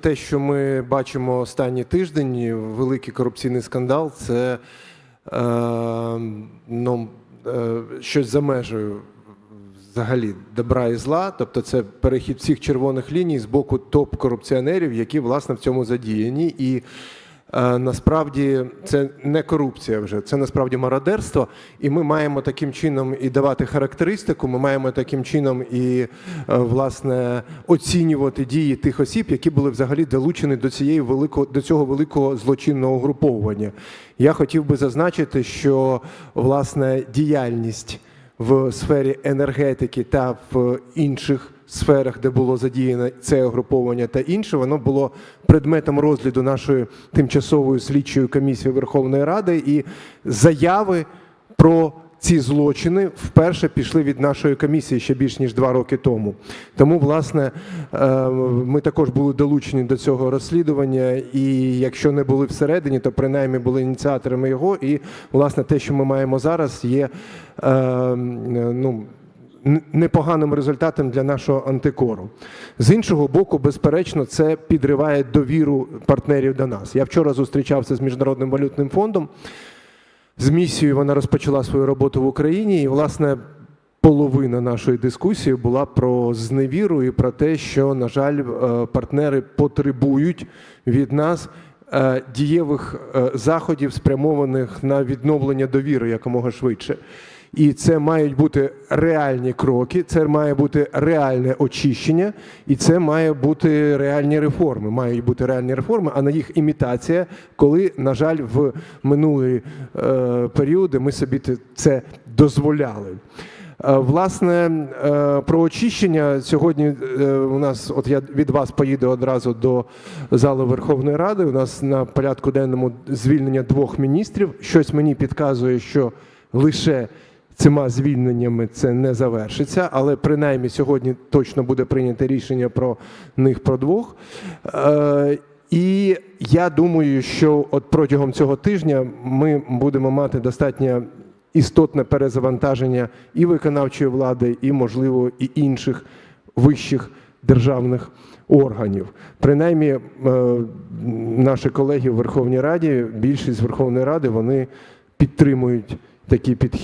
Те, що ми бачимо останні тиждень, великий корупційний скандал, це е, ну, е, щось за межею взагалі добра і зла. Тобто це перехід всіх червоних ліній з боку топ-корупціонерів, які власне в цьому задіяні. І насправді це не корупція вже, це насправді мародерство. І ми маємо таким чином і давати характеристику. Ми маємо таким чином і е, власне оцінювати дії тих осіб, які були взагалі долучені до цієї великого до цього великого злочинного угруповування. Я хотів би зазначити, що власне діяльність в сфері енергетики та в інших сферах, де було задіяно це угруповання та інше, воно було предметом розгляду нашої тимчасової слідчої комісії Верховної Ради і заяви про ці злочини вперше пішли від нашої комісії ще більш ніж два роки тому. Тому, власне, е, ми також були долучені до цього розслідування, і якщо не були всередині, то принаймні були ініціаторами його. І, власне, те, що ми маємо зараз, є е, ну, н- непоганим результатом для нашого антикору. З іншого боку, безперечно, це підриває довіру партнерів до нас. Я вчора зустрічався з Міжнародним валютним фондом. З місією вона розпочала свою роботу в Україні, і, власне, половина нашої дискусії була про зневіру і про те, що, на жаль, е, партнери потребують від нас е, дієвих е, заходів, спрямованих на відновлення довіри якомога швидше. І це мають бути реальні кроки, це має бути реальне очищення, і це має бути реальні реформи. Мають бути реальні реформи, а не їх імітація, коли, на жаль, в минулі е, періоди ми собі це дозволяли. Е, Власне, е, про очищення сьогодні е, у нас, от я від вас поїду одразу до зали Верховної Ради. У нас на порядку денному звільнення двох міністрів. Щось мені підказує, що лише цими звільненнями це не завершиться, але принаймні сьогодні точно буде прийнято рішення про них про двох. Е, І я думаю, що от протягом цього тижня ми будемо мати достатньо істотне перезавантаження і виконавчої влади, і, можливо, і інших вищих державних органів. Принаймні, е, наші колеги в Верховній Раді, більшість Верховної Ради, вони підтримують такий підхід.